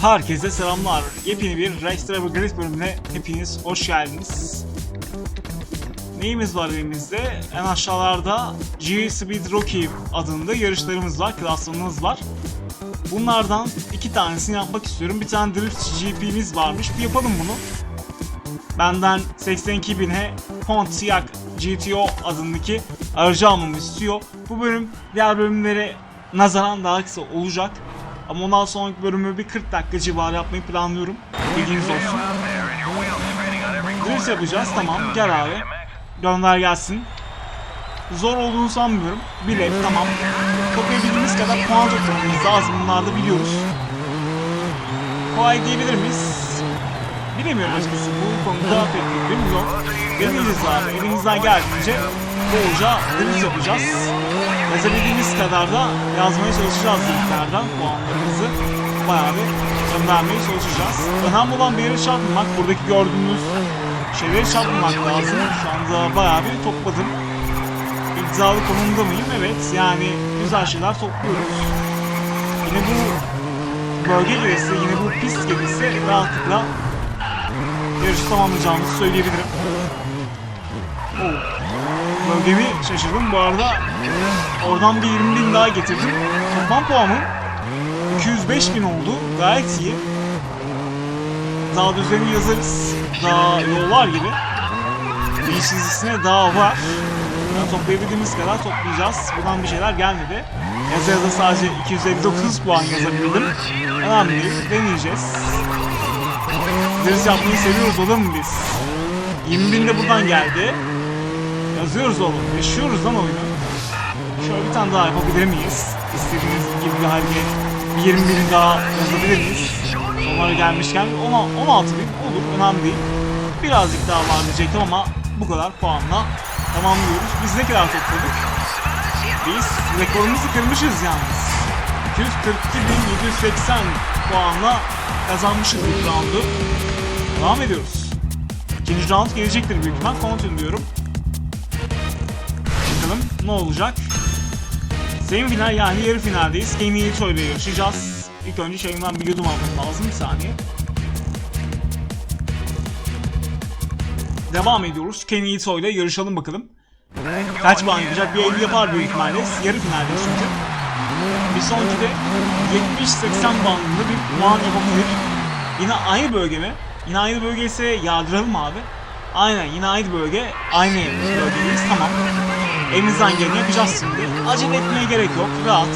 Herkese selamlar. Yepyeni bir Race Driver Grid bölümüne hepiniz hoş geldiniz. Neyimiz var elimizde? En aşağılarda G Speed Rocky adında yarışlarımız var, klasmanımız var. Bunlardan iki tanesini yapmak istiyorum. Bir tane Drift GP'miz varmış. Bir yapalım bunu. Benden 82.000'e Pontiac GTO adındaki aracı almamı istiyor. Bu bölüm diğer bölümlere nazaran daha kısa olacak. Ama ondan sonraki bölümü bir 40 dakika civarı yapmayı planlıyorum. Bilginiz olsun. Drift yapacağız tamam gel abi. Gönder gelsin. Zor olduğunu sanmıyorum. Bilet tamam. Toplayabildiğimiz kadar puan toplamamız lazım bunlar da biliyoruz. Kolay diyebilir miyiz? Bilemiyorum açıkçası bu konuda pek bilgim yok. Deneyeceğiz abi. Elimizden geldiğince bolca deniz yapacağız. Yazabildiğimiz kadar da yazmaya çalışacağız linklerden puanlarımızı. Bayağı bir göndermeye çalışacağız. Önemli olan bir yere çarpmamak. Buradaki gördüğünüz şeyleri çarpmamak lazım. Şu anda bayağı bir topladım. İddialı konumda mıyım? Evet. Yani güzel şeyler topluyoruz. Yine bu bölge gelirse, yine bu pist gelirse rahatlıkla yarışı tamamlayacağımızı söyleyebilirim. Oo. Bölgemi şaşırdım. Bu arada oradan bir 20 bin daha getirdim. Toplam puanım 205 bin oldu. Gayet iyi. Daha da üzerine yazarız. Daha yol var gibi. Bir çizgisine daha var. Yani toplayabildiğimiz kadar toplayacağız. Buradan bir şeyler gelmedi. Yaza yaza sadece 259 puan yazabildim. Önemli değil. Deneyeceğiz. Deniz yapmayı seviyoruz oğlum biz. 20 bin de buradan geldi. Yazıyoruz oğlum. Yaşıyoruz lan oyunu. Şöyle bir tane daha yapabilir miyiz? İstediğiniz gibi bir halde bir 20 bin daha yazabilir miyiz? Onlara gelmişken ona 16 bin olur. Önemli değil. Birazcık daha var diyecektim ama bu kadar puanla tamamlıyoruz. Biz ne kadar topladık? Biz rekorumuzu kırmışız yalnız. 242.780 puanla kazanmışız ilk roundu. Devam ediyoruz. İkinci round gelecektir büyük ihtimal. Continue diyorum. Bakalım ne olacak. Semi final yani yarı finaldeyiz. Kenny Ito ile yarışacağız. İlk önce şeyimden bir yudum almam lazım. Bir saniye. Devam ediyoruz. Kenny Ito ile yarışalım bakalım. Kaç puan yapacak? Bir 50 yapar büyük ihtimalle. Yarı finalde çünkü. Bir sonraki de 70-80 bandında bir puan yapabilir. Yine aynı bölge mi? Yine aynı bölge ise yardıralım abi. Aynen yine aynı bölge. Aynı bölgedeyiz tamam. Elimizden geleni yapacağız şimdi. Acele etmeye gerek yok. Rahat.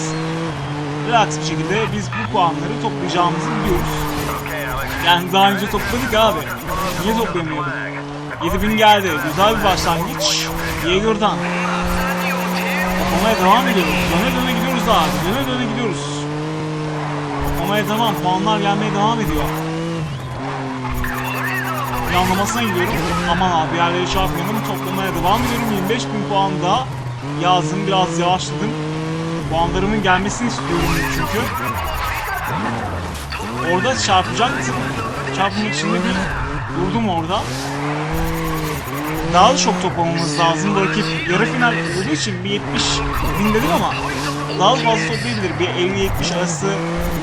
Relax bir şekilde biz bu puanları toplayacağımızı biliyoruz. Yani daha önce topladık abi. Niye toplayamıyorduk? 7000 geldi. Güzel bir başlangıç. Yeager'dan. Toplamaya devam ediyoruz. Döne döne gidiyoruz abi. Döne döne gidiyoruz. Toplamaya devam. Puanlar gelmeye devam ediyor. Planlamasına gidiyorum. Aman abi yerleri çarpmayalım. Toplamaya devam ediyorum. 25 bin puan daha yazdım. Biraz yavaşladım. Puanlarımın gelmesini istiyorum çünkü. Orada çarpacaktım. Çarpmak için bir durdum orada. Daha da çok toplamamız lazım. Bu rakip yarı final olduğu için bir 70 bin dedim ama daha da fazla toplayabilir. Bir 50-70 arası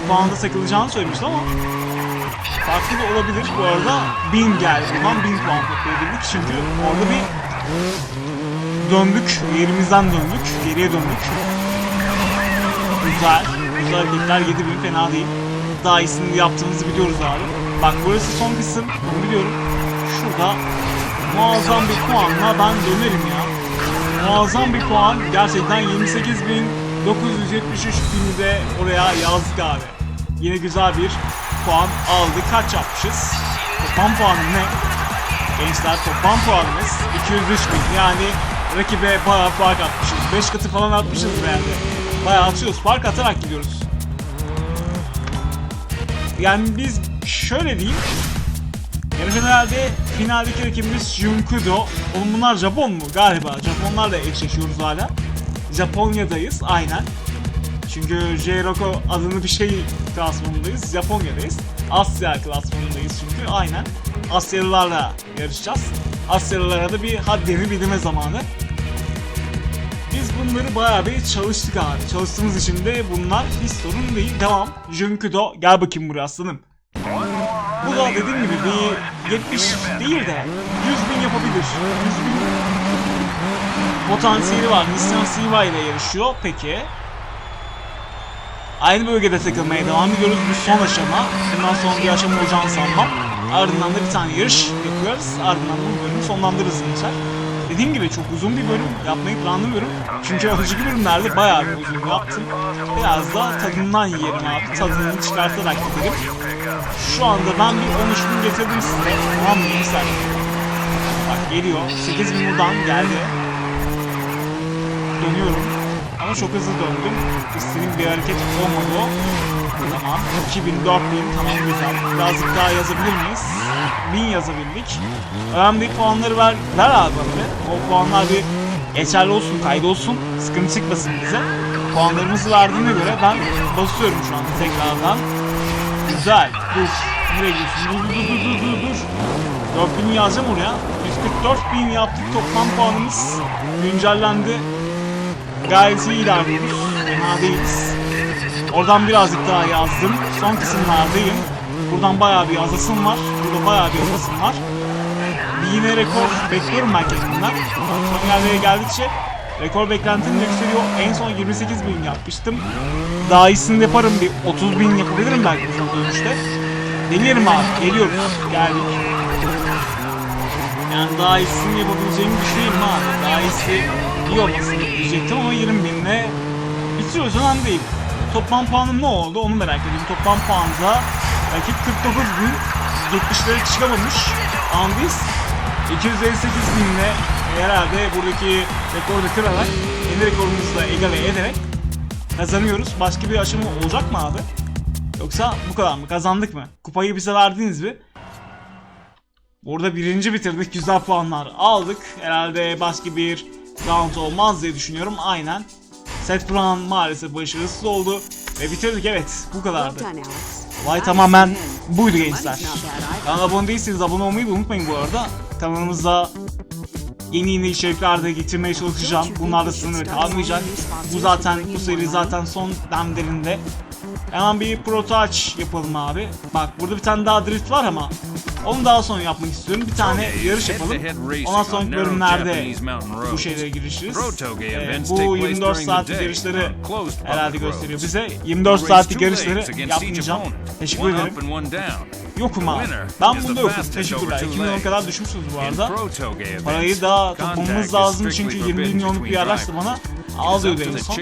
puanda takılacağını söylemiştim ama farklı da olabilir. Bu arada 1000 geldi. Buradan 1000 puan toplayabildik. Çünkü orada bir döndük. Yerimizden döndük. Geriye döndük. Güzel. Güzel hareketler 7000 fena değil. Daha iyisini yaptığımızı biliyoruz abi. Bak burası son kısım. Bunu biliyorum. Şurada muazzam bir puanla ben dönerim ya. Muazzam bir puan. Gerçekten 28.973 bini de oraya yazdık abi. Yine güzel bir puan aldık. Kaç yapmışız? Toplam puanı ne? Gençler toplam puanımız 203 bin. Yani rakibe bayağı fark atmışız. 5 katı falan atmışız yani. Bayağı atıyoruz. Fark atarak gidiyoruz. Yani biz şöyle diyeyim. Yarı finalde finaldeki rakibimiz Junkudo. Oğlum bunlar Japon mu? Galiba. Japonlarla eşleşiyoruz hala. Japonya'dayız aynen. Çünkü J-Roko adını bir şey klasmanındayız. Japonya'dayız. Asya klasmanındayız çünkü aynen. Asyalılarla yarışacağız. Asyalılara da bir haddini bildirme zamanı. Biz bunları bayağı bir çalıştık abi. Çalıştığımız için de bunlar hiç sorun değil. Devam. Junkudo gel bakayım buraya aslanım. Bu da dediğim gibi bir 70 değil de 100 bin yapabilir. 100 bin potansiyeli var. Nissan Silva ile yarışıyor. Peki. Aynı bölgede takılmaya devam ediyoruz. Bu son aşama. Bundan sonra bir aşama olacağını sanmam. Ardından da bir tane yarış yapıyoruz. Ardından bu bölümü sonlandırırız gençler. Dediğim gibi çok uzun bir bölüm yapmayı planlamıyorum. Çünkü önceki bölümlerde bayağı bir uzun yaptım. Biraz da tadından yiyelim abi. Tadını çıkartarak gidelim. Şu anda ben bir 13 bin getirdim size. Tamam mı gençler? Bak geliyor. 8 bin buradan geldi. Dönüyorum. Ama çok hızlı döndüm. İstediğim bir hareket olmadı o. Tamam. 2000, 4000 tamam güzel. Birazcık daha yazabilir miyiz? 1000 yazabildik. Önemli puanları ver, ver abi bana. O puanlar bir geçerli olsun, kaydı olsun. Sıkıntı çıkmasın bize. Puanlarımızı verdiğine göre ben basıyorum şu anda tekrardan. Güzel. Dur. Nereye gidiyorsun? Dur dur dur dur dur dur. 4000 yazacağım oraya. 144 bin yaptık toplam puanımız. Güncellendi. Gayet iyi ilerliyoruz. Fena değiliz. Oradan birazcık daha yazdım. Son kısımlardayım. Buradan bayağı bir yazasım var. Burada bayağı bir yazasım var. Bir yine rekor bekliyorum ben kendimden. Son yerlere geldikçe rekor beklentim yükseliyor. En son 28 bin yapmıştım. Daha iyisini yaparım. Bir 30 bin yapabilirim belki bu dönüşte. Deneyelim abi. Geliyoruz. Geldik. Yani daha iyisini yapabileceğimi düşünüyorum abi. Daha iyisi iyi diyecektim ama 20 binle bitiriyoruz önemli değil. Toplam puanım ne oldu onu merak ediyorum. Toplam puanda rakip 49 bin 70'lere çıkamamış. Andis 258 binle herhalde buradaki rekoru kırarak yeni rekorumuzu da egale ederek kazanıyoruz. Başka bir aşama olacak mı abi? Yoksa bu kadar mı? Kazandık mı? Kupayı bize verdiniz mi? Burada birinci bitirdik. Güzel puanlar aldık. Herhalde başka bir round olmaz diye düşünüyorum. Aynen. Seth Brown maalesef başarısız oldu. Ve bitirdik evet. Bu kadardı. Vay tamamen buydu gençler. Kanala abone değilseniz abone olmayı da unutmayın bu arada. Kanalımıza yeni yeni içerikler de getirmeye çalışacağım. Bunlar da sınır kalmayacak. Bu zaten bu seri zaten son demlerinde. Hemen bir proto aç yapalım abi. Bak burada bir tane daha drift var ama onu daha sonra yapmak istiyorum. Bir tane yarış yapalım. Ondan sonraki bölümlerde bu şeylere girişiriz. Ee, bu 24 saatlik yarışları herhalde gösteriyor bize. 24 saatlik yarışları yapmayacağım. Teşekkür ederim. Yokum abi. Ben bunda yokum. Teşekkürler. 2 milyon kadar düşmüşsünüz bu arada. Parayı da toplamamız lazım çünkü 20 milyonluk bir araç da bana ağlıyordu en son.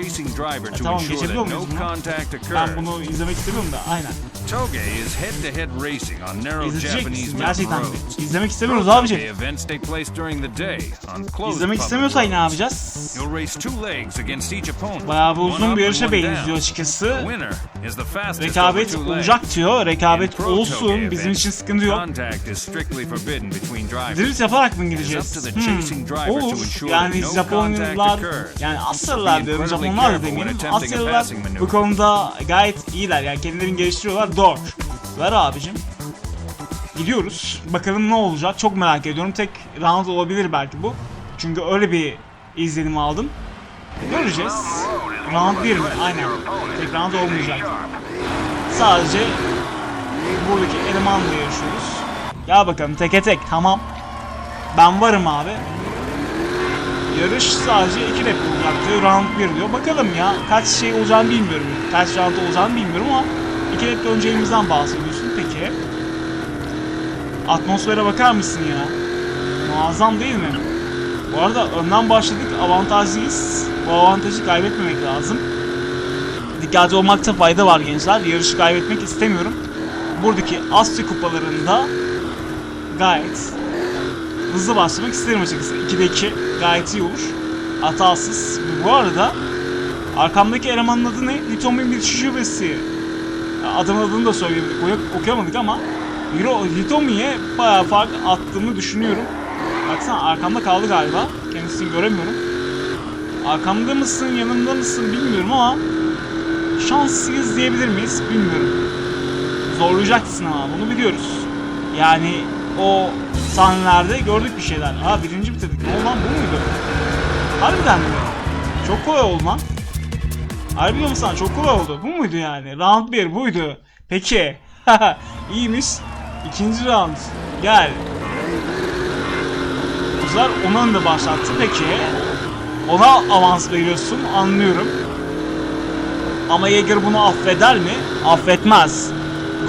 E, tamam geçebiliyor muyuz bunu? Ben bunu izlemek istemiyorum da aynen. Toge is head-to-head racing on narrow Japanese Gerçekten mi? İzlemek istemiyoruz abicim. İzlemek public istemiyorsak ne yapacağız? Bayağı bir uzun bir yarışa benziyor açıkçası. Rekabet olacak diyor. Rekabet olsun. Bizim için sıkıntı yok. Drift yaparak mı gideceğiz? to Hmm. to Olur. Yani Japonlar, contact occurs. Asyalılar diyorum, Japonlar da demeyelim. Asyalılar bu konuda gayet iyiler. Yani kendilerini geliştiriyorlar. Doğru. Ver abicim. Gidiyoruz. Bakalım ne olacak. Çok merak ediyorum. Tek round olabilir belki bu. Çünkü öyle bir izlenim aldım. Göreceğiz. Round 1 mi? Aynen. Tek round olmayacak. Sadece buradaki elemanla yarışıyoruz. Gel bakalım teke tek tamam. Ben varım abi. Yarış sadece 2 lap olacak diyor. Round 1 diyor. Bakalım ya kaç şey olacağını bilmiyorum. Kaç round olacağını bilmiyorum ama 2 lap önce elimizden bahsediyorsun. Peki. Atmosfere bakar mısın ya? Muazzam değil mi? Bu arada önden başladık. Avantajlıyız. Bu avantajı kaybetmemek lazım. Dikkatli olmakta fayda var gençler. Yarışı kaybetmek istemiyorum. Buradaki Asya kupalarında gayet hızlı başlamak isterim açıkçası. 2'de 2 gayet iyi olur. Hatasız. Bu arada arkamdaki elemanın adı ne? Hitomi bir şubesi. Adamın adını da söyleyemedik, oku- okuyamadık ama Hitomi'ye bayağı fark attığımı düşünüyorum. Baksana arkamda kaldı galiba. Kendisini göremiyorum. Arkamda mısın, yanımda mısın bilmiyorum ama şanslıyız diyebilir miyiz bilmiyorum. Zorlayacaksın ama bunu biliyoruz. Yani o sahnelerde gördük bir şeyler. Ha birinci bitirdik. Ne olan bu muydu? Harbiden mi? Çok kolay oldu lan. Harbi diyorum sana çok kolay oldu. Bu muydu yani? Round 1 buydu. Peki. İyiymiş. İkinci round. Gel. Güzel. Onun da başlattı. Peki. Ona avans veriyorsun. Anlıyorum. Ama Yeager bunu affeder mi? Affetmez.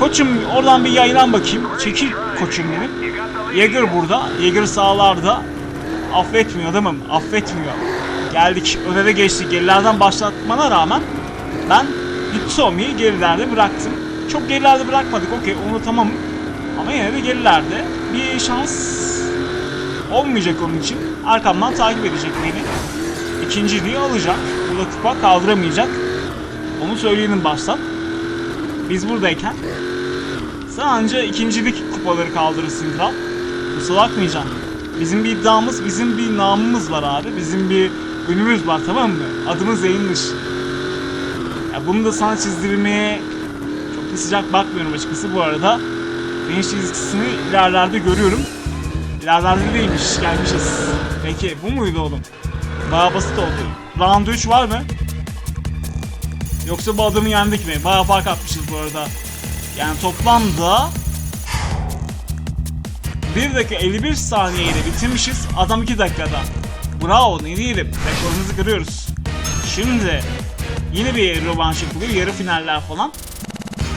Koçum oradan bir yaylan bakayım. Çekil koçum benim. Yeager burada. Yeager sağlarda. Affetmiyor adamım. Affetmiyor. Geldik. Öne de geçtik. Gerilerden başlatmana rağmen ben Hitomi'yi gerilerde bıraktım. Çok gerilerde bırakmadık. Okey onu tamam. Ama yine de gerilerde. Bir şans olmayacak onun için. Arkamdan takip edecek beni. İkinciliği alacak. Burada kupa kaldıramayacak. Onu söyleyelim baştan. Biz buradayken sen anca ikincilik kupaları kaldırırsın kral. Kusura bakmayacaksın. Bizim bir iddiamız, bizim bir namımız var abi. Bizim bir ünümüz var tamam mı? Adımız yayınmış. Ya bunu da sana çizdirmeye çok da sıcak bakmıyorum açıkçası bu arada. Finish çizgisini ilerlerde görüyorum. İlerlerde değilmiş, gelmişiz. Peki bu muydu oğlum? Bayağı basit oldu. Round 3 var mı? Yoksa bu adamı yendik mi? Bayağı fark atmışız bu arada. Yani toplamda 1 dakika 51 saniyeyle bitirmişiz. Adam 2 dakikada. Bravo ne diyelim. Rekorumuzu kırıyoruz. Şimdi yine bir rövanş yapılıyor. Yarı finaller falan.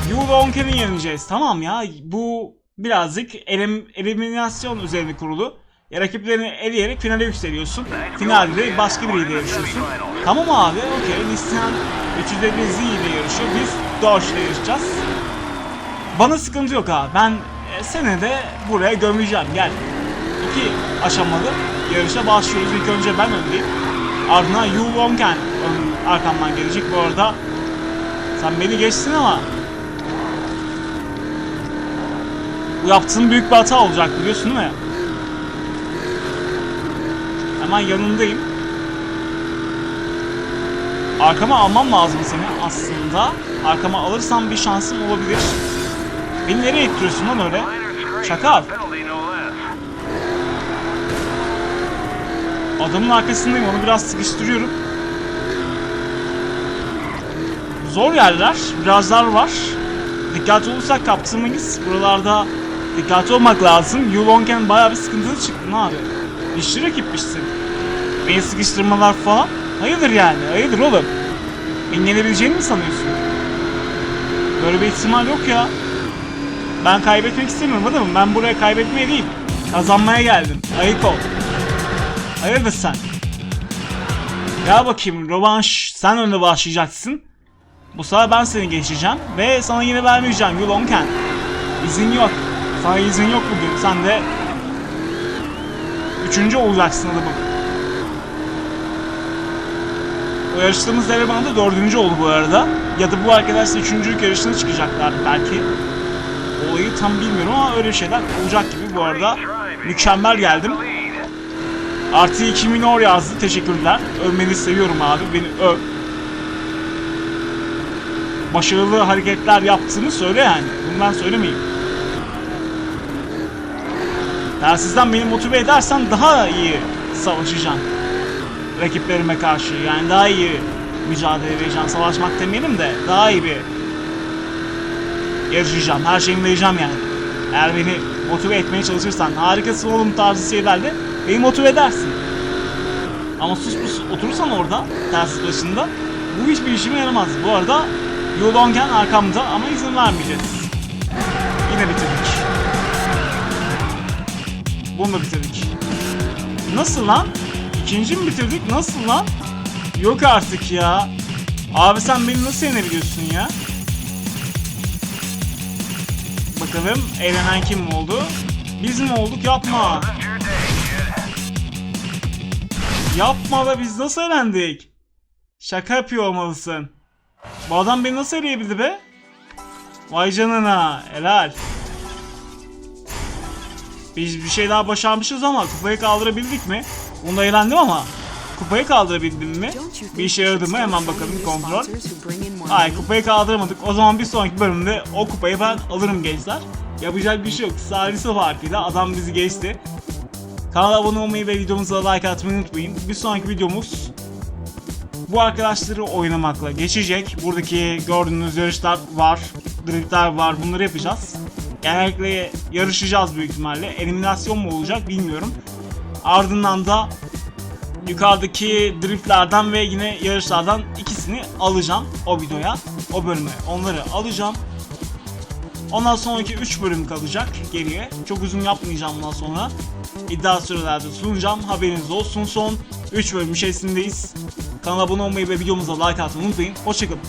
Yuva Onken'i yeneceğiz. Tamam ya bu birazcık elim, eliminasyon üzerine kurulu. Ya rakiplerini eleyerek finale yükseliyorsun. Finalde başka biriyle yarışıyorsun. Tamam abi okey. Nissan 350 Z ile yarışıyor. Biz Dodge ile yarışacağız. Bana sıkıntı yok abi. Ben e, seni de buraya gömeceğim. Gel. İki aşamalı yarışa başlıyoruz. İlk önce ben öndeyim. Ardından Yu Wongen ön- arkamdan gelecek. Bu arada sen beni geçtin ama bu yaptığın büyük bir hata olacak biliyorsun değil mi? Hemen yanındayım. Arkama almam lazım seni aslında. Arkama alırsam bir şansım olabilir. Beni nereye ittiriyorsun lan öyle? Çakal. Adamın arkasındayım onu biraz sıkıştırıyorum. Zor yerler, virajlar var. Dikkatli olursak kaptırmayız. Buralarda dikkatli olmak lazım. Yulonken bayağı bir sıkıntılı çıktın abi. Dişli rakipmişsin. Beni sıkıştırmalar falan. Hayırdır yani, hayırdır oğlum. Beni yenebileceğini mi sanıyorsun? Böyle bir ihtimal yok ya. Ben kaybetmek istemiyorum adamım. Ben buraya kaybetmeye değil, kazanmaya geldim. Ayıp ol. Hayırdır sen? Gel bakayım rövanş sen önde başlayacaksın. Bu sefer ben seni geçeceğim ve sana yine vermeyeceğim Yulonken. İzin yok. Sana izin yok bugün. Sen de üçüncü olacaksın adamım. O yarıştığımız eleman da dördüncü oldu bu arada. Ya da bu arkadaşlar üçüncülük yarışına çıkacaklar belki. Olayı tam bilmiyorum ama öyle şeyler olacak gibi bu arada. Mükemmel geldim. Artı 2 minor yazdı. Teşekkürler. Övmeni seviyorum abi. Beni öv. Başarılı hareketler yaptığını söyle yani. Bunu ben söylemeyeyim. Telsizden beni motive edersen daha iyi savaşacağım. Rakiplerime karşı. Yani daha iyi mücadele vereceğim. Savaşmak demeyelim de daha iyi bir yarışacağım. Her şeyimi vereceğim yani. Eğer beni motive etmeye çalışırsan harikasın oğlum tarzı şeylerle beni motive edersin. Ama sus pus oturursan orada telsiz başında bu hiçbir işime yaramaz. Bu arada Yolongen arkamda ama izin vermeyeceğiz. Bunu da bitirdik. Nasıl lan? İkinci mi bitirdik? Nasıl lan? Yok artık ya. Abi sen beni nasıl yenebiliyorsun ya? Bakalım eğlenen kim oldu? Biz mi olduk? Yapma. Yapma be biz nasıl eğlendik? Şaka yapıyor olmalısın. Bu adam beni nasıl eleyebildi be? Vay canına helal. Biz bir şey daha başarmışız ama kupayı kaldırabildik mi? Bunda eğlendim ama kupayı kaldırabildim mi? Bir işe yaradı mı? Hemen bakalım kontrol. Hayır kupayı kaldıramadık. O zaman bir sonraki bölümde o kupayı ben alırım gençler. Yapacak bir şey yok. Salisi farkıyla adam bizi geçti. Kanala abone olmayı ve videomuza like atmayı unutmayın. Bir sonraki videomuz bu arkadaşları oynamakla geçecek. Buradaki gördüğünüz yarışlar var, driftler var. Bunları yapacağız. Genellikle yarışacağız büyük ihtimalle. Eliminasyon mu olacak bilmiyorum. Ardından da yukarıdaki driftlerden ve yine yarışlardan ikisini alacağım o videoya, o bölüme. Onları alacağım. Ondan sonraki 3 bölüm kalacak geriye. Çok uzun yapmayacağım bundan sonra. İddia sürelerde sunacağım. Haberiniz olsun. Son 3 bölüm içerisindeyiz. Kanala abone olmayı ve videomuza like atmayı unutmayın. Hoşçakalın.